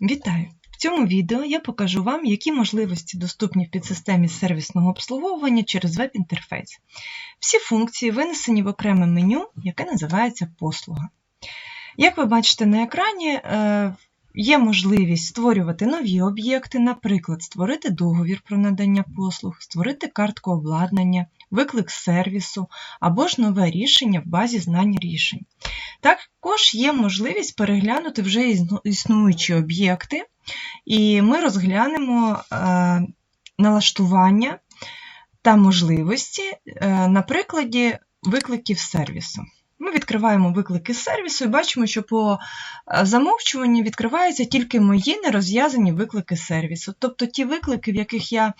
Вітаю! В цьому відео я покажу вам, які можливості доступні в підсистемі сервісного обслуговування через веб-інтерфейс. Всі функції винесені в окреме меню, яке називається послуга. Як ви бачите на екрані, е, є можливість створювати нові об'єкти, наприклад, створити договір про надання послуг, створити картку обладнання, виклик сервісу або ж нове рішення в базі знань рішень. Також є можливість переглянути вже існуючі об'єкти, і ми розглянемо е, налаштування та можливості е, на прикладі викликів сервісу. Ми відкриваємо виклики сервісу і бачимо, що по е, замовчуванню відкриваються тільки мої нерозв'язані виклики сервісу. Тобто ті виклики, в яких я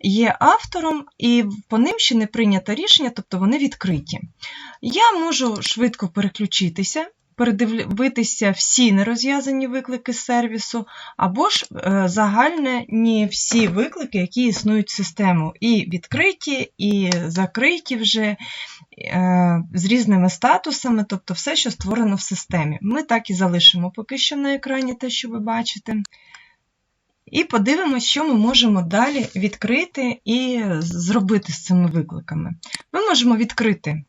є автором, і по ним ще не прийнято рішення, тобто вони відкриті. Я можу швидко переключитися передивитися всі нерозв'язані виклики сервісу, або ж е, загальні всі виклики, які існують в систему, і відкриті, і закриті вже з різними статусами, тобто все, що створено в системі. Ми так і залишимо поки що на екрані те, що ви бачите. І подивимося, що ми можемо далі відкрити і зробити з цими викликами. Ми можемо відкрити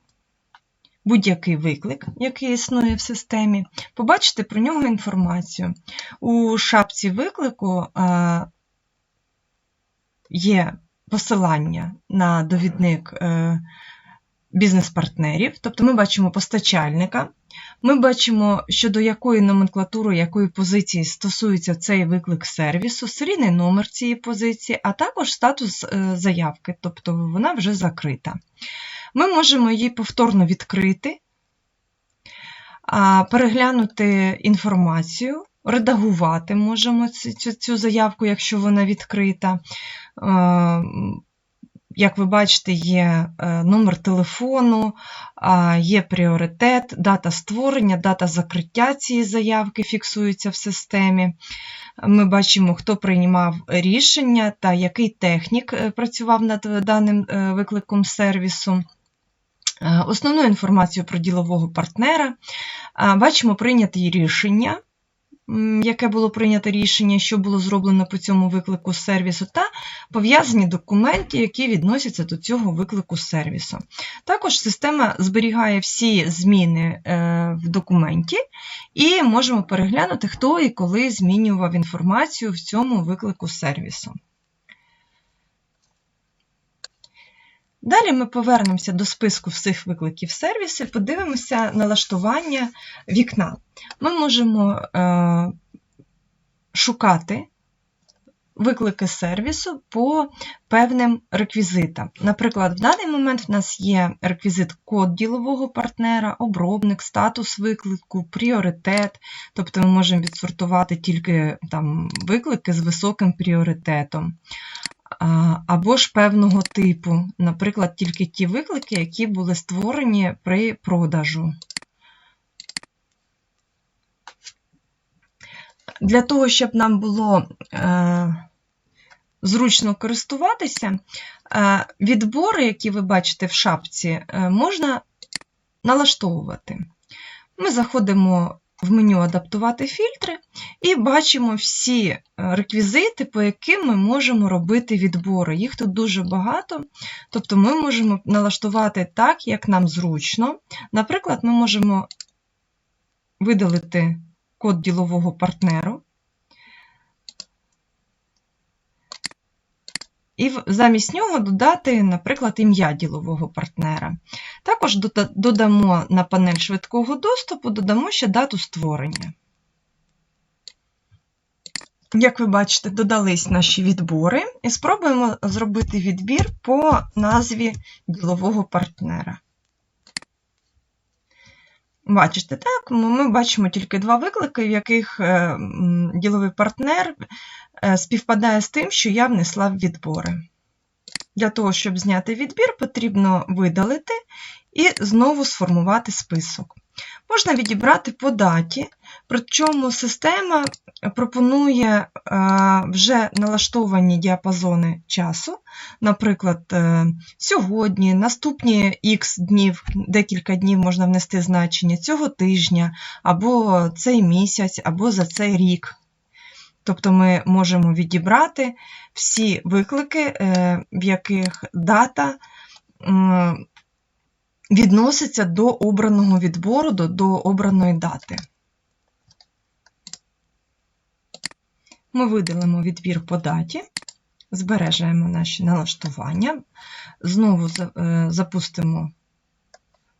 будь-який виклик, який існує в системі, побачите про нього інформацію. У шапці виклику є посилання на довідник е, бізнес-партнерів, тобто ми бачимо постачальника. Ми бачимо, щодо якої номенклатури, якої позиції стосується цей виклик сервісу, серійний номер цієї позиції, а також статус е, заявки, тобто вона вже закрита. Ми можемо її повторно відкрити, переглянути інформацію, редагувати можемо цю заявку, якщо вона відкрита. Як ви бачите, є е, номер телефону, є пріоритет, дата створення, дата закриття цієї заявки фіксується в системі. Ми бачимо, хто приймав рішення та який технік е, працював над даним е, викликом сервісу. Основну інформацію про ділового партнера. Бачимо прийняті рішення, яке було прийнято рішення, що було зроблено по цьому виклику сервісу, та пов'язані документи, які відносяться до цього виклику сервісу. Також система зберігає всі зміни е, в документі, і можемо переглянути, хто і коли змінював інформацію в цьому виклику сервісу. Далі ми повернемося до списку всіх викликів сервісу і подивимося налаштування вікна. Ми можемо е, шукати виклики сервісу по певним реквізитам. Наприклад, в даний момент в нас є реквізит код ділового партнера, обробник, статус виклику, пріоритет, тобто ми можемо відсортувати тільки там, виклики з високим пріоритетом або ж певного типу, наприклад, тільки ті виклики, які були створені при продажу. Для того, щоб нам було е, зручно користуватися, е, відбори, які ви бачите в шапці, е, можна налаштовувати. Ми заходимо в меню Адаптувати фільтри і бачимо всі е, реквізити, по яким ми можемо робити відбори. Їх тут дуже багато, тобто ми можемо налаштувати так, як нам зручно. Наприклад, ми можемо видалити код ділового партнеру. Замість нього додати, наприклад, ім'я ділового партнера. Також додамо на панель швидкого доступу, додамо ще дату створення. Як ви бачите, додались наші відбори, і спробуємо зробити відбір по назві ділового партнера. Бачите, так, ми бачимо тільки два виклики, в яких е, діловий партнер е, співпадає з тим, що я внесла в відбори. Для того, щоб зняти відбір, потрібно видалити і знову сформувати список. Можна відібрати по даті, причому система пропонує вже налаштовані діапазони часу, наприклад, е, сьогодні, наступні Х днів, декілька днів можна внести значення цього тижня, або цей місяць, або за цей рік. Тобто ми можемо відібрати всі виклики, е, в яких дата відноситься до обраного відбору, до обраної дати. Ми видалимо відбір по даті, збережемо наші налаштування, знову е, запустимо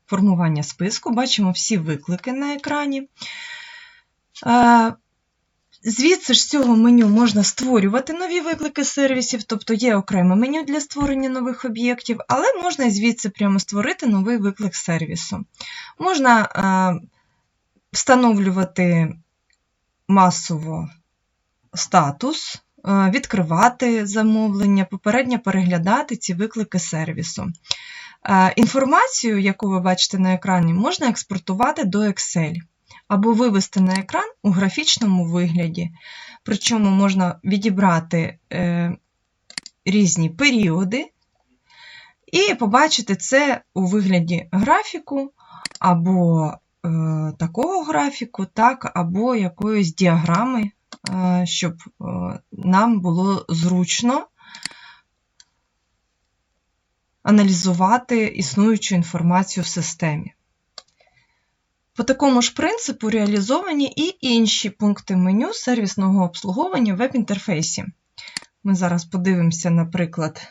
формування списку, бачимо всі виклики на екрані. Е, Звідси ж з цього меню можна створювати нові виклики сервісів, тобто є окреме меню для створення нових об'єктів, але можна звідси прямо створити новий виклик сервісу. Можна е, встановлювати масово статус, е, відкривати замовлення, попередньо переглядати ці виклики сервісу. Е, Інформацію, яку ви бачите на екрані, можна експортувати до Excel або вивести на екран у графічному вигляді. Причому можна відібрати е, різні періоди і побачити це у вигляді графіку, або такого графіку, так, або якоїсь діаграми, щоб е, нам було зручно аналізувати існуючу інформацію в системі. По такому ж принципу реалізовані і інші пункти меню сервісного обслуговування в веб-інтерфейсі. Ми зараз подивимося, наприклад,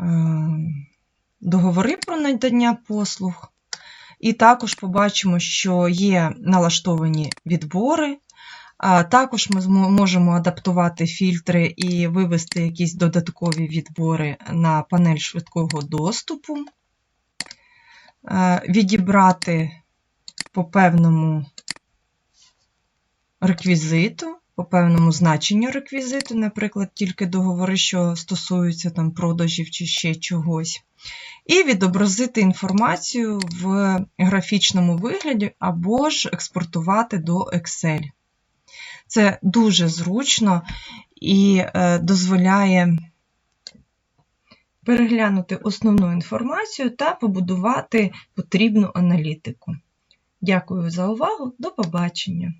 е, договори про надання послуг. І також побачимо, що є налаштовані відбори. Також ми можемо адаптувати фільтри і вивести якісь додаткові відбори на панель швидкого доступу, Е, відібрати по певному реквізиту, по певному значенню реквізиту, наприклад, тільки договори, що стосуються там продажів чи ще чогось, і відобразити інформацію в графічному вигляді або ж експортувати до Excel. Це дуже зручно і е, дозволяє переглянути основну інформацію та побудувати потрібну аналітику. Дякую за увагу. До побачення!